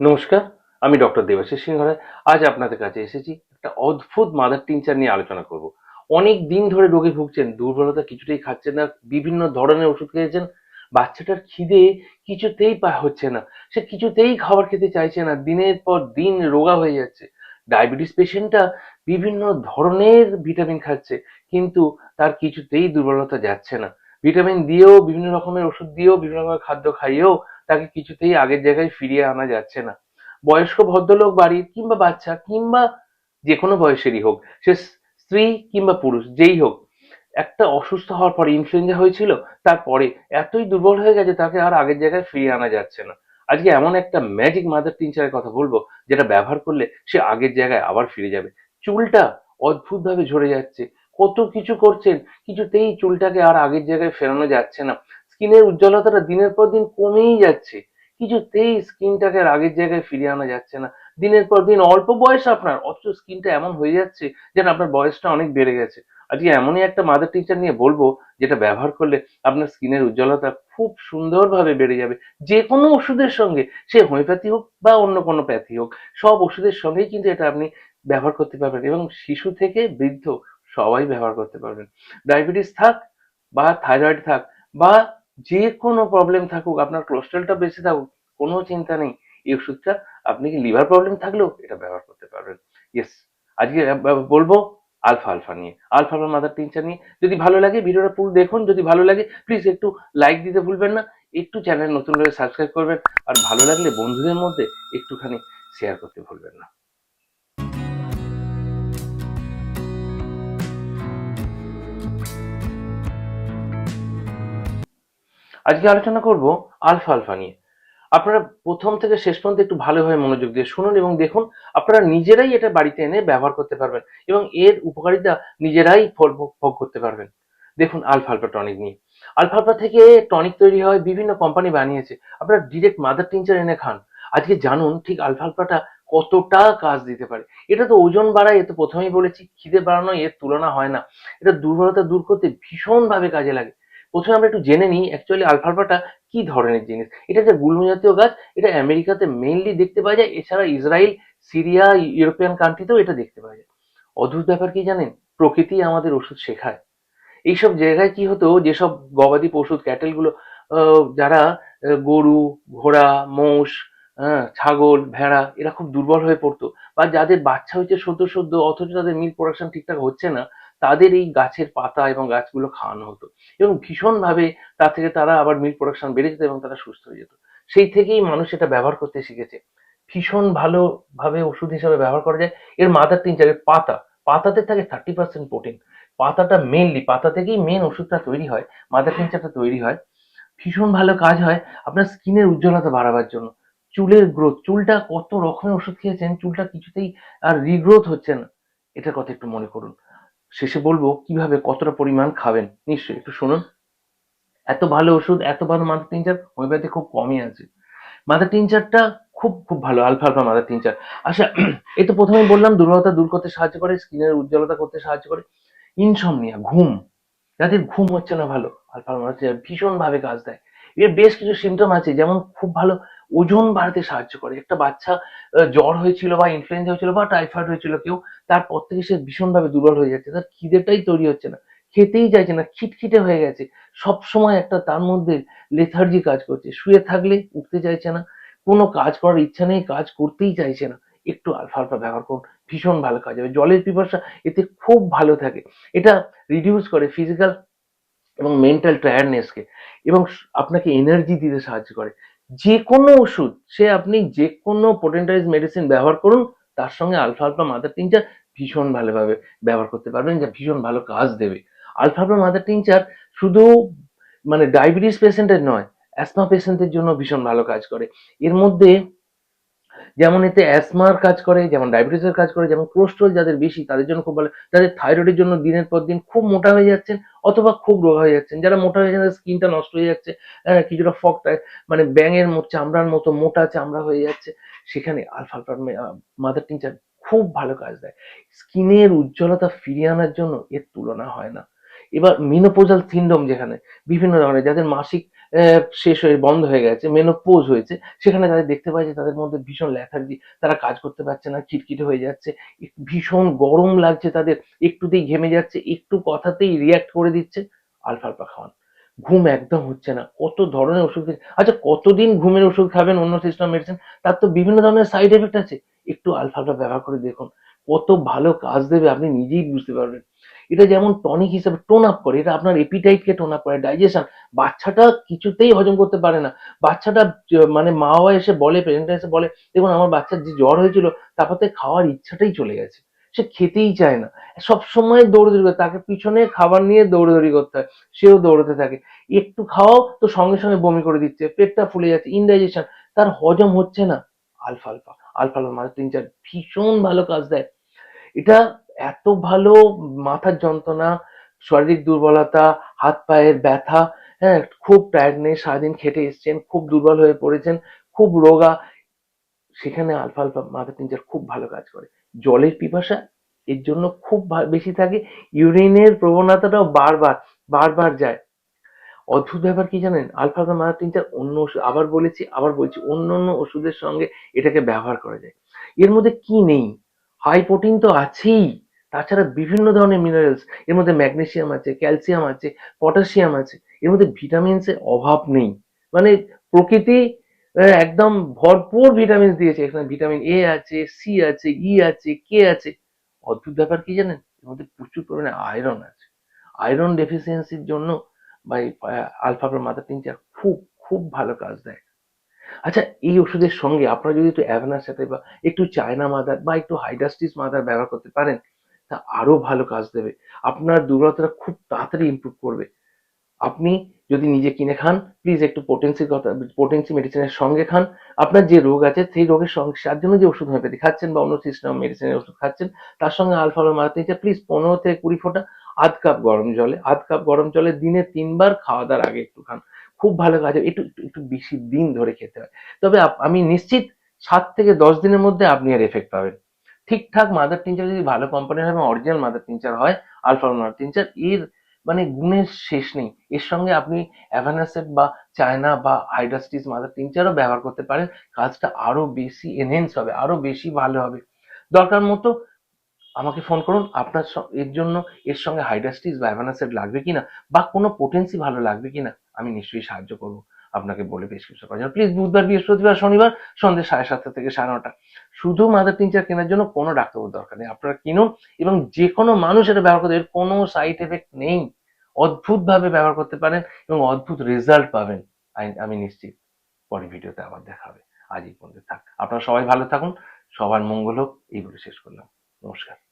নমস্কার, আমি ডক্টর দেবাশিস সিংহ রায় আজ আপনাদের কাছে এসেছি একটা অদ্ভুত মাদার টিনচার নিয়ে আলোচনা করব। অনেক দিন ধরে রোগে ভুগছেন, দুর্বলতা কিছুতেই খাচ্ছেন না, বিভিন্ন ধরনের ওষুধ খেয়েছেন, বাচ্চাটার খিদে কিছুতেই পা হচ্ছে না, সে কিছুতেই খাবার খেতে চাইছে না, দিনের পর দিন রোগা হয়ে যাচ্ছে। ডায়াবেটিস পেশেন্টটা বিভিন্ন ধরনের ভিটামিন খাচ্ছে, কিন্তু তার কিছুতেই দুর্বলতা যাচ্ছে না। ভিটামিন দিয়েও, বিভিন্ন রকমের ওষুধ দিয়েও, বিভিন্ন রকমের খাদ্য খাইয়েও তাকে কিছুতেই আগের জায়গায় ফিরিয়ে আনা যাচ্ছে না। বয়স্ক ভদ্রলোক বাড়ির কিংবা বাচ্চা কিংবা যে কোনো বয়সেরই হোক, সে স্ত্রী কিংবা পুরুষ, যেই হোক, একটা অসুস্থ হওয়ার পরে ইনফ্লুয়েঞ্জা হয়েছিল, তারপরে এতই দুর্বল হয়ে গেছে তাকে আর আগের জায়গায় ফিরিয়ে আনা যাচ্ছে না। আজকে এমন একটা ম্যাজিক মাদার টিনচারের কথা বলব, যেটা ব্যবহার করলে সে আগের জায়গায় আবার ফিরে যাবে। চুলটা অদ্ভুতভাবে ঝরে যাচ্ছে, কত কিছু করছেন, কিছুতেই চুলটাকে আর আগের জায়গায় ফেরানো যাচ্ছে না। স্কিনের উজ্জ্বলতাটা দিনের পর দিন কমেই যাচ্ছে। কিছুতেই স্কিনটাকে আগের জায়গায় ফিরিয়ে আনা যাচ্ছে না। দিনের পর দিন অল্প বয়স আপনার, অথচ স্কিনটা এমন হয়ে যাচ্ছে যেন আপনার বয়সটা অনেক বেড়ে গেছে। আজকে এমনই একটা মাদার টিচার নিয়ে বলব, যেটা ব্যবহার করলে আপনার স্কিনের উজ্জ্বলতা খুব সুন্দরভাবে বেড়ে যাবে। যে কোনো ওষুধের সঙ্গে, সে হোমিওপ্যাথি হোক বা অন্য কোনো প্যাথি হোক, সব ওষুধের সঙ্গেই কিন্তু এটা আপনি ব্যবহার করতে পারবেন এবং শিশু থেকে বৃদ্ধ সবাই ব্যবহার করতে পারবেন। ডায়াবেটিস থাক বা থাইরয়েড থাক বা যে কোনো প্রবলেম থাকুক, আপনার কোলেস্ট্রলটা বেশি থাকুক, কোনো চিন্তা নেই। এই ওষুধটা আপনি কি লিভার প্রবলেম থাকলেও এটা ব্যবহার করতে পারবেন। ইয়েস আজকে বলব আলফা আলফা নিয়ে। আলফা আলফা মাদার টিনচার নিয়ে। যদি ভালো লাগে ভিডিওটা পুরো দেখুন, যদি ভালো লাগে প্লিজ একটু লাইক দিতে ভুলবেন না। একটু চ্যানেল নতুন করে সাবস্ক্রাইব করবেন। আর ভালো লাগলে বন্ধুদের মধ্যে একটুখানি শেয়ার করতে ভুলবেন না। আজকে আলোচনা করব আলফা আলফা নিয়ে। আপনারা প্রথম থেকে শেষ পর্যন্ত একটু ভালোভাবে মনোযোগ দিয়ে শুনুন এবং দেখুন, আপনারা নিজেরাই এটা বাড়িতে এনে ব্যবহার করতে পারবেন এবং এর উপকারিতা নিজেরাই ভোগ করতে পারবেন। দেখুন আলফা আলফা টনিক নিয়ে। আলফা আলফা থেকে টনিক তৈরি হয়, বিভিন্ন কোম্পানি বানিয়েছে। আপনারা ডিরেক্ট মাদার টিনচার এনে খান। আজকে জানুন ঠিক আলফা আলফাটা কতটা কাজ দিতে পারে। এটা তো ওজন বাড়ায়, এ তো প্রথমেই বলেছি, খিদে বাড়ানো এর তুলনা হয় না। এটা দুর্বলতা দূর করতে ভীষণভাবে কাজে লাগে। প্রথমে আমরা একটু জেনে নিই অ্যাকচুয়ালি আলফালফাটা কি ধরনের জিনিস। এটা যে গুল্ম জাতীয় গাছ, এটা আমেরিকাতে মেইনলি দেখতে পাওয়া যায়, এছাড়া ইসরায়েল, সিরিয়া, ইউরোপিয়ান কান্ট্রিতেও এটা দেখতে পাওয়া যায়। অদ্ভুত ব্যাপার কি জানেন? প্রকৃতি আমাদের ওষুধ শেখায়। এইসব জায়গায় কি হতো, যেসব গবাদি পশু ক্যাটেলগুলো যারা গরু, ঘোড়া, মোষ ছাগল, ভেড়া, এরা খুব দুর্বল হয়ে পড়তো। বা যাদের বাচ্চা হয়েছে সদ্য সদ্য, অথচ তাদের মিল্ক প্রোডাকশন ঠিকঠাক হচ্ছে না তাদের এই গাছের পাতা এবং গাছগুলো খাওয়ানো হতো। এবং ভীষণভাবে তা থেকে তারা আবার মিল্ক প্রোডাকশন বেড়ে যেত এবং তারা সুস্থ হয়ে যেত। সেই থেকেই মানুষ এটা ব্যবহার করতে শিখেছে। ভীষণ ভালোভাবে ওষুধ হিসাবে ব্যবহার করা যায়। এর মাদার তিন চারের পাতা। পাতাতে থাকে থার্টি পার্সেন্ট প্রোটিন পাতাটা মেনলি পাতা থেকেই মেন ওষুধটা তৈরি হয়। মাদার টিনচারটা তৈরি হয়। ভীষণ ভালো কাজ হয় আপনার স্কিনের উজ্জ্বলতা বাড়াবার জন্য। চুলের গ্রোথ চুলটা কত রকমের ওষুধ খেয়েছেন? চুলটা কিছুতেই আর রিগ্রোথ হচ্ছে না। এটার কথা একটু মনে করুন। শেষে বলব, কীভাবে কতটা পরিমাণ খাবেন? নিশ্চয়ই, একটু শুনুন। এত ভালো ওষুধ, এত ভালো মাদার টিনচার হোমিওপ্যাথি খুব কমই আছে। মাদার টিনচারটা খুব খুব ভালো আলফা আলফা মাদার টিনচার আচ্ছা এই তো প্রথমে বললাম, দুর্বলতা দূর করতে সাহায্য করে, স্কিনের উজ্জ্বলতা করতে সাহায্য করে। ইনসমনিয়া ঘুম, যাদের ঘুম হচ্ছে না ভালো আলফা আলফা টিনচার ভীষণ ভাবে কাজ দেয়। এর বেশ কিছু সিমটম আছে, যেমন খুব ভালো ওজন বাড়াতে সাহায্য করে। একটা বাচ্চা জ্বর হয়েছিল বা ইনফ্লুয়েঞ্জা হয়েছিল বা টাইফয়েড হয়েছিল কেউ, তারপর থেকে সে ভীষণভাবে দুর্বল হয়ে যাচ্ছে। তার খিদেটাই তৈরি হচ্ছে না, খেতেই চাইছে না, খিটখিটে হয়ে গেছে। সব সময় একটা তার মধ্যে লেথার্জি কাজ করছে। শুয়ে থাকলে উঠতে চাইছে না, কোনো কাজ করার ইচ্ছা নেই, কাজ করতেই চাইছে না। একটু আলফা আলফা ব্যবহার করুন, ভীষণ ভালো কাজ হবে। জলের পিপাসা এতে খুব ভালো থাকে। এটা রিডিউস করে ফিজিক্যাল এবং মেন্টাল টায়ার্ডনেসকে এবং আপনাকে এনার্জি দিতে সাহায্য করে। যে কোনো ওষুধ, সে আপনি যে কোনো পোটেন্টাইজ মেডিসিন ব্যবহার করুন, তার সঙ্গে আলফা আলফা মাদার টিনচার ভীষণ ভালোভাবে ব্যবহার করতে পারবেন, যা ভীষণ ভালো কাজ দেবে। আলফা আলফা মাদার টিনচার শুধু মানে ডায়াবেটিস পেশেন্টের নয় অ্যাসমা পেশেন্টের জন্য ভীষণ ভালো কাজ করে। এর মধ্যে যেমন এতে অ্যাসমার কাজ করে যেমন ডায়াবেটিসের কাজ করে যেমন কোলেস্ট্রল যাদের বেশি তাদের জন্য খুব ভালো। যাদের থাইরয়েডের জন্য দিনের পর দিন খুব মোটা হয়ে যাচ্ছেন অথবা খুব রোগা হয়ে যাচ্ছেন। যারা মোটা হয়ে যাচ্ছে স্কিনটা নষ্ট হয়ে যাচ্ছে হ্যাঁ, কিছুটা ফক মানে ব্যাঙের মতো চামড়ার মতো মোটা চামড়া হয়ে যাচ্ছে। সেখানে আলফা আলফা মাদার টিনচার খুব ভালো কাজ দেয়। স্কিনের উজ্জ্বলতা ফিরিয়ে আনার জন্য এর তুলনা হয় না। এবার মিনোপোজাল সিন্ড্রোম যেখানে বিভিন্ন ধরনের যাদের মাসিক শেষ হয়ে বন্ধ হয়ে গেছে মেনোপোজ হয়েছে, সেখানে তাদের দেখতে পাই যে তাদের মধ্যে ভীষণ ল্যাথার্জি তারা কাজ করতে পারছে না, খিটখিটে হয়ে যাচ্ছে ভীষণ গরম লাগছে তাদের, একটুতেই ঘেমে যাচ্ছে, একটু কথাতেই রিয়াক্ট করে দিচ্ছে, আলফালফা খাওয়ান। ঘুম একদম হচ্ছে না, কত ধরনের ওষুধ আচ্ছা কতদিন ঘুমের ওষুধ খাবেন অন্য সিস্টেম মেডিসিন তার তো বিভিন্ন ধরনের সাইড এফেক্ট আছে, একটু আলফালফা ব্যবহার করে দেখুন কত ভালো কাজ দেবে আপনি নিজেই বুঝতে পারবেন। এটা যেমন টনিক হিসাবে টোন আপ করে, এটা আপনার এপিটাইটকে টোন আপ করে ডাইজেশন বাচ্চাটা কিছুতেই হজম করতে পারে না। বাচ্চাটা মানে মা বাবা এসে বলে পেরেন্টরা এসে বলে, দেখুন, আমার বাচ্চার যে জ্বর হয়েছিল, তারপর খাওয়ার ইচ্ছাটাই চলে গেছে। সে খেতেই চায় না। সব সময় দৌড়দৌড়ি করে, তাকে পিছনে খাবার নিয়ে দৌড়দৌড়ি করতে হয়, সেও দৌড়তে থাকে। একটু খাওয়াও, তো সঙ্গে সঙ্গে বমি করে দিচ্ছে, পেটটা ফুলে যাচ্ছে ইনডাইজেশন তার হজম হচ্ছে না। আলফা আলফা আলফা আলফা মানে তিন চার, ভীষণ ভালো কাজ দেয়। এটা এত ভালো মাথার যন্ত্রণা, শারীরিক দুর্বলতা, হাত পায়ের ব্যথা হ্যাঁ খুব টায়ার্ডনেস সারাদিন খেটে এসছেন, খুব দুর্বল হয়ে পড়েছেন, খুব রোগা। সেখানে আলফা আলফা মাথা তিনচার খুব ভালো কাজ করে। জলের পিপাসা এর জন্য খুব বেশি থাকে। ইউরিনের প্রবণতাটাও বারবার বারবার যায়। অদ্ভুত ব্যাপার কি জানেন? আলফা আলফা মাথা তিনচার অন্য ওষুধ আবার বলেছি, আবার বলছি অন্য অন্য ওষুধের সঙ্গে এটাকে ব্যবহার করা যায়। এর মধ্যে কি নেই? হাই প্রোটিন তো আছেই। তাছাড়া বিভিন্ন ধরনের মিনারেলস এর মধ্যে ম্যাগনেশিয়াম আছে ক্যালসিয়াম আছে পটাশিয়াম আছে, এর মধ্যে ভিটামিনসের অভাব নেই। মানে প্রকৃতি একদম ভরপুর ভিটামিন দিয়েছে। এখানে ভিটামিন এ আছে সি আছে ই আছে কে আছে। অদ্ভুত ব্যাপার কি জানেন? এর মধ্যে প্রচুর পরিমাণে আয়রন আছে। আয়রন ডেফিসিয়েন্সির জন্য, বা আলফা মাদার তিনচার খুব খুব ভালো কাজ দেয়। আচ্ছা এই ওষুধের সঙ্গে আপনারা যদি একটু অ্যাভেনার সাথে বা একটু চায়না মাদার বা একটু হাইডাস্টিস মাদার ব্যবহার করতে পারেন, তা আরও ভালো কাজ দেবে। আপনার দুর্বলতাটা খুব তাড়াতাড়ি ইমপ্রুভ করবে। আপনি যদি নিজে কিনে খান প্লিজ একটু পোটেন্সির কথা পোটেন্সি মেডিসিনের সঙ্গে খান। আপনার যে রোগ আছে, সেই রোগের সঙ্গে তার জন্য যে ওষুধ হোমিওপ্যাথি খাচ্ছেন বা অন্য সিস্টেম মেডিসিনের ওষুধ খাচ্ছেন, তার সঙ্গে আলফা মারাতে প্লিজ পনেরো থেকে কুড়ি ফোঁটা আধ কাপ গরম জলে, আধ কাপ গরম জলে দিনে তিনবার খাওয়া দাওয়ার আগে একটু খান। খুব ভালো কাজ একটু, একটু- বেশি দিন ধরে খেতে হয়। তবে আমি নিশ্চিত সাত থেকে দশ দিনের মধ্যে আপনি এর এফেক্ট পাবেন। ঠিকঠাক মাদার টিনচার যদি ভালো কোম্পানির হয় এবং অরিজিনাল মাদার টিনচার হয় আলফা মাদার টিনচার এর মানে গুণের শেষ নেই। এর সঙ্গে আপনি অ্যাভানাসেট বা চায়না বা হাইড্রাস্টিস মাদার টিনচারও ব্যবহার করতে পারেন। কাজটা আরও বেশি এনহেন্স হবে, আরও বেশি ভালো হবে। দরকার মতো আমাকে ফোন করুন। আপনার এর জন্য এর সঙ্গে হাইড্রাস্টিস বা অ্যাভানাসেট লাগবে কিনা বা কোনো পোটেন্সি ভালো লাগবে কিনা আমি নিশ্চয়ই সাহায্য করব। আপনাকে বলে প্রেসক্রিপশন করার জন্য প্লিজ বুধবার, বৃহস্পতিবার, শনিবার সন্ধ্যে সাড়ে সাতটা থেকে সাড়ে নটা। শুধু মাদার টিনচার কেনার জন্য কোনো ডাক্তারের দরকার নেই। আপনারা কিনুন এবং যে কোনো মানুষ এটা ব্যবহার করতে এর কোনো সাইড এফেক্ট নেই। অদ্ভুত ভাবে ব্যবহার করতে পারেন এবং অদ্ভুত রেজাল্ট পাবেন। আমি নিশ্চিত পরের ভিডিওতে আবার দেখা হবে। আজ এই পর্যন্ত থাক। আপনারা সবাই ভালো থাকুন। সবার মঙ্গল হোক। এই বলে শেষ করলাম। নমস্কার।